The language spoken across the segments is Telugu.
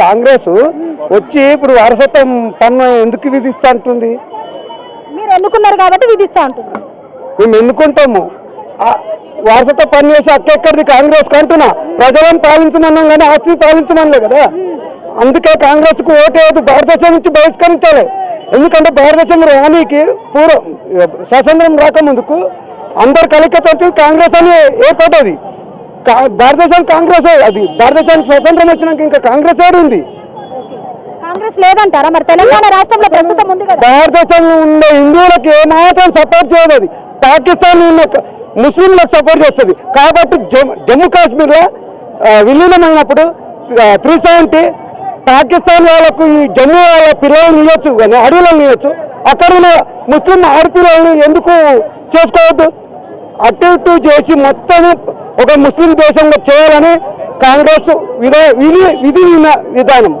కాంగ్రెస్ వచ్చి ఇప్పుడు వారసత్వం పన్ను ఎందుకు విధిస్తా అంటుంది? మీరు ఎన్నుకున్నారు కాబట్టి విధిస్తా ఉంటుంది మేము ఎన్నుకుంటాము. ఆ వారసత్వ పన్ను వేసి అక్కెక్కడిది కాంగ్రెస్ అంటున్నా. ప్రజలను పాలించమన్నాం కానీ ఆస్తిని పాలించమనలే కదా. అందుకే కాంగ్రెస్కు ఓటేది భారతదేశం నుంచి బహిష్కరించాలి. ఎందుకంటే భారతదేశం రానికి పూర్వం స్వాతంత్రం రాకముందుకు అందరు కలికతో కాంగ్రెస్ అని ఏర్పడ్డది. కా- భారతదేశం కాంగ్రెస్ అది భారతదేశానికి స్వతంత్రం వచ్చినాక ఇంకా కాంగ్రెస్ ఏడు ఉంది. కాంగ్రెస్ లేదంటారా? మరి తెలంగాణ రాష్ట్రంలో ప్రస్తుతం ఉంది కదా. భారతదేశంలో ఉండే హిందువులకు ఏమాత్రం సపోర్ట్ చేయదు అది. పాకిస్తాన్ ఉన్న ముస్లింలకు సపోర్ట్ చేస్తుంది. కాబట్టి జమ్- జమ్మూ కాశ్మీర్లో విలీనమైనప్పుడు త్రీ సెవెంటీ పాకిస్తాన్ వాళ్ళకు ఈ జమ్మూ వాళ్ళ పిల్లలను ఇవ్వచ్చు కానీ అడవులను ఇవ్వచ్చు అక్కడ ఉన్న ముస్లిం ఆడపిల్లలను ఎందుకు చేసుకోవద్దు? అటు ఇటు చేసి మొత్తం ఒక ముస్లిం దేశంగా చేయాలని కాంగ్రెస్ విధా విధి విధానం.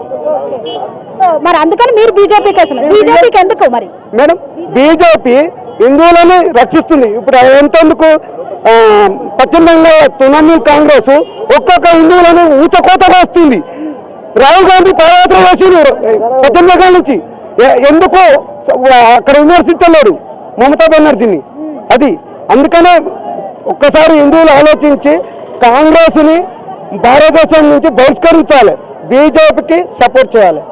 మరి అందుకని మీరు బీజేపీకి బీజేపీకి ఎందుకు మరి? మేడం బీజేపీ హిందువులని రక్షిస్తుంది. ఇప్పుడు ఎంతెందుకు పశ్చిమ బెంగాల్ తృణమూల్ కాంగ్రెస్ ఒక్కొక్క హిందువులను ఊచకోతగా వస్తుంది. రాహుల్ గాంధీ పాదయాత్ర చేసింది పశ్చిమ బెంగాల్ నుంచి. ఎందుకు అక్కడ విమర్శించలేడు మమతా బెనర్జీని. అది అందుకనే ఒక్కసారి హిందువులు ఆలోచించి కాంగ్రెస్ని భారతదేశం నుంచి బహిష్కరించాలి. బీజేపీకి సపోర్ట్ చేయాలి.